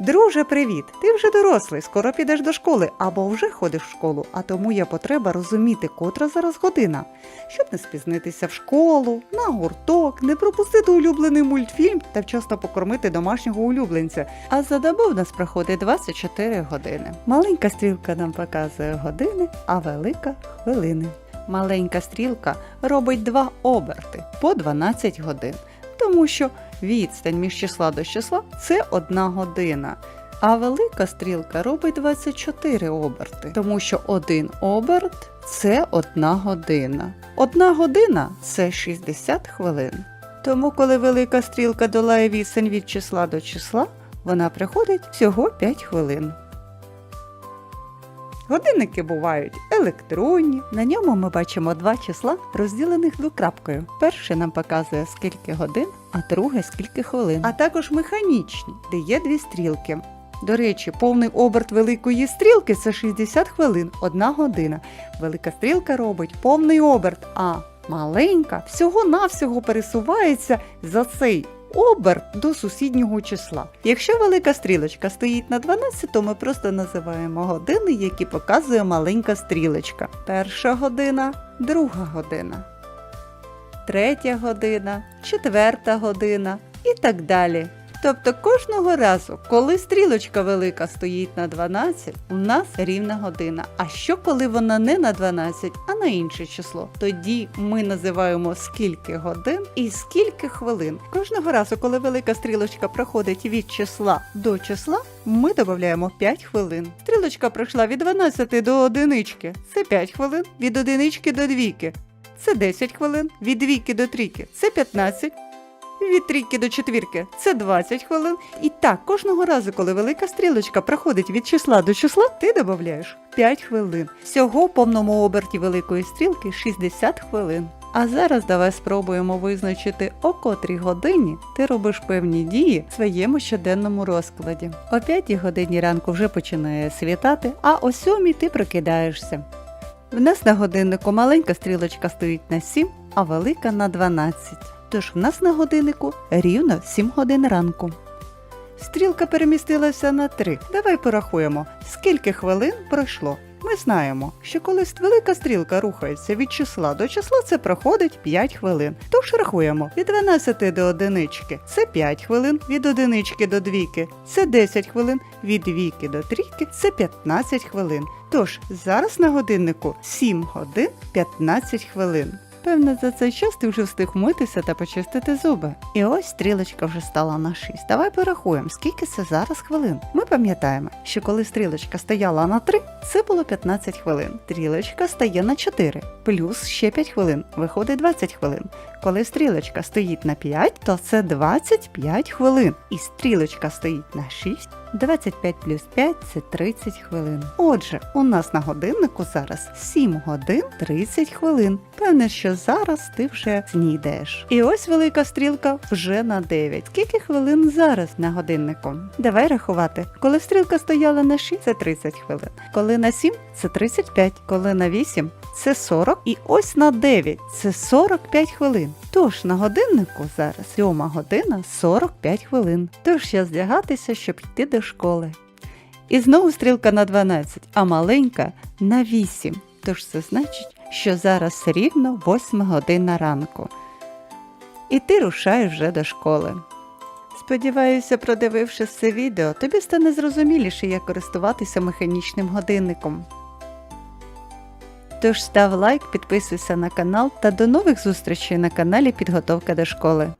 Друже, привіт! Ти вже дорослий, скоро підеш до школи або вже ходиш в школу, а тому є потреба розуміти, котра зараз година, щоб не спізнитися в школу, на гурток, не пропустити улюблений мультфільм та вчасно покормити домашнього улюбленця. А за добу в нас проходить 24 години. Маленька стрілка нам показує години, а велика хвилини. Маленька стрілка робить два оберти по 12 годин, тому що відстань між числа до числа це одна година. А велика стрілка робить 24 оберти, тому що один оберт це одна година. Одна година це 60 хвилин. Тому, коли велика стрілка долає відстань від числа до числа, вона приходить всього 5 хвилин. Годинники бувають електронні. На ньому ми бачимо два числа, розділених двокрапкою. Перше нам показує скільки годин, а друге скільки хвилин. А також механічні, де є дві стрілки. До речі, повний оберт великої стрілки це 60 хвилин, одна година. Велика стрілка робить повний оберт, а маленька всього-навсього пересувається за цей оберт до сусіднього числа. Якщо велика стрілочка стоїть на 12, то ми просто називаємо години, які показує маленька стрілочка. Перша година, друга година, третя година, четверта година і так далі. Тобто кожного разу, коли стрілочка велика стоїть на 12, у нас рівна година. А що коли вона не на 12, а на інше число? Тоді ми називаємо скільки годин і скільки хвилин. Кожного разу, коли велика стрілочка проходить від числа до числа, ми додаємо 5 хвилин. Стрілочка пройшла від 12 до одинички. Це 5 хвилин, від одинички до двійки. Це 10 хвилин, від двійки до трійки. Це 15 від трійки до четвірки це 20 хвилин. І так, кожного разу, коли велика стрілочка проходить від числа до числа, ти додаєш 5 хвилин. Всього в повному оберті великої стрілки 60 хвилин. А зараз давай спробуємо визначити, о котрій годині ти робиш певні дії в своєму щоденному розкладі. О 5 годині ранку вже починає світати, а о 7 ти прокидаєшся. В нас на годиннику маленька стрілочка стоїть на 7, а велика на 12. Тож в нас на годиннику рівно 7 годин ранку. Стрілка перемістилася на 3. Давай порахуємо, скільки хвилин пройшло. Ми знаємо, що коли велика стрілка рухається від числа до числа, це проходить 5 хвилин. Тож рахуємо від 12 до одинички це 5 хвилин, від одинички до двійки це 10 хвилин, від двійки до трійки це 15 хвилин. Тож зараз на годиннику 7 годин 15 хвилин. Певно, за цей час ти вже встиг митися та почистити зуби. І ось стрілочка вже стала на 6. Давай порахуємо, скільки це зараз хвилин. Ми пам'ятаємо, що коли стрілочка стояла на 3, це було 15 хвилин. Стрілочка стає на 4, плюс ще 5 хвилин, виходить 20 хвилин. Коли стрілочка стоїть на 5, то це 25 хвилин. І стрілочка стоїть на 6, 25 плюс 5 це 30 хвилин. Отже, у нас на годиннику зараз 7 годин 30 хвилин. Певне, що зараз ти вже снідаєш. І ось велика стрілка вже на 9. Скільки хвилин зараз на годиннику? Давай рахувати. Коли стрілка стояла на 6, це 30 хвилин. Коли на 7 це 35, коли на 8 це 40, і ось на 9 це 45 хвилин. Тож на годиннику зараз 7 година 45 хвилин. Тож час здягатися, щоб йти до школи. І знову стрілка на 12, а маленька на 8. Тож це значить, що зараз рівно 8 година ранку. І ти рушаєш вже до школи. Сподіваюся, продивившись це відео, тобі стане зрозуміліше, як користуватися механічним годинником. Тож став лайк, підписуйся на канал та до нових зустрічей на каналі Підготовка до школи.